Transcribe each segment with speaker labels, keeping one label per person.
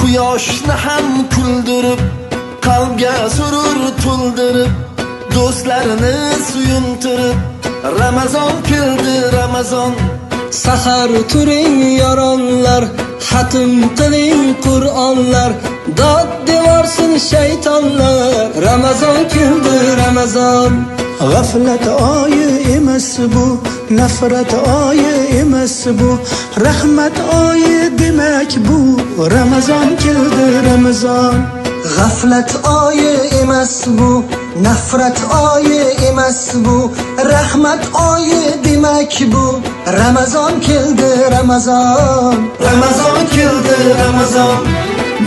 Speaker 1: Quyoshni ham kuldirib qalbga surur to'ldirib do'stlarini suyuntirib. Ramazon keldi Ramazon.
Speaker 2: Sahar turing yoronlar Xatm qiling Qur'onlar. Dod devorsin shaytonlar. Ramazon keldi Ramazon.
Speaker 3: G'aflat oyi emas bu, nafrat oyi emas bu, rahmat oyi demak bu. Ramazon keldi Ramazon.
Speaker 2: G'aflat oyi emas bu Nafrat oyi emas bu. Rahmat oyi demak bu Ramazon keldi Ramazon
Speaker 1: Ramazon keldi Ramazon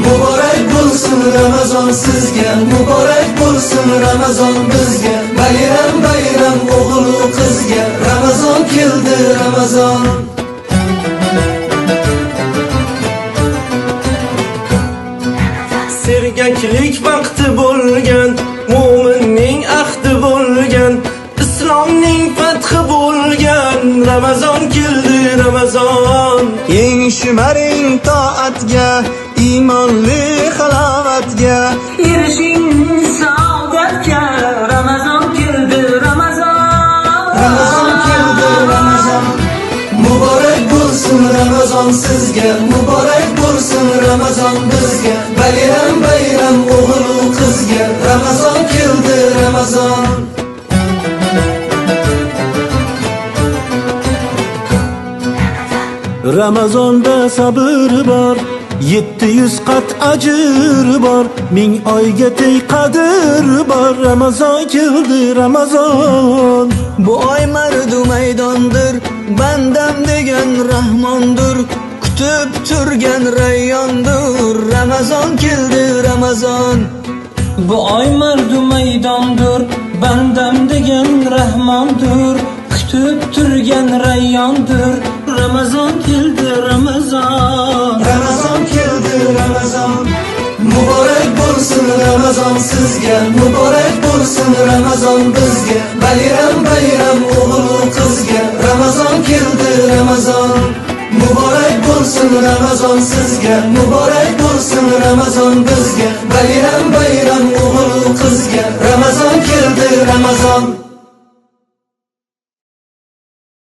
Speaker 1: Muborak bo'lsin Ramazon sizga Muborak bo'lsin Ramazon bizga Bayram bayram o'g'il qizga keldi Ramazon
Speaker 4: Sergaklik vaqti bo'lgan Mo'minning ahdi bo'lgan Islomning fathi bo'lgan. Ramazon keldi Ramazon.
Speaker 2: Eng shimaring toatga Iymonli halovatga Erishing
Speaker 1: bo'lsin Ramazon sizga Muborak bo'lsin Ramazon bizga Bayram bayram o'g'il qizga Ramazon keldi Ramazon
Speaker 3: Ramazonda sabr bor, 700 qat ajr bor, ming oyga teng qadr bor. Ramazon keldi Ramazon.
Speaker 2: Bu oy mardu maydondir Bandam degan rahmondir Kutib turgan rayyondir Ramazon keldi Ramazon Bu oy mardu maydondir Bandam degan rahmondir Kutib turgan rayyondir Ramazon keldi Ramazon
Speaker 1: Ramazon keldi Ramazon Muborak bo'lsin Ramazon sizga Muborak bo'lsin Ramazon bizga Bayram bayram o'g'il bo'lsin Ramazon sizga Muborak bo'lsin Ramazon bizga. Bayram bayram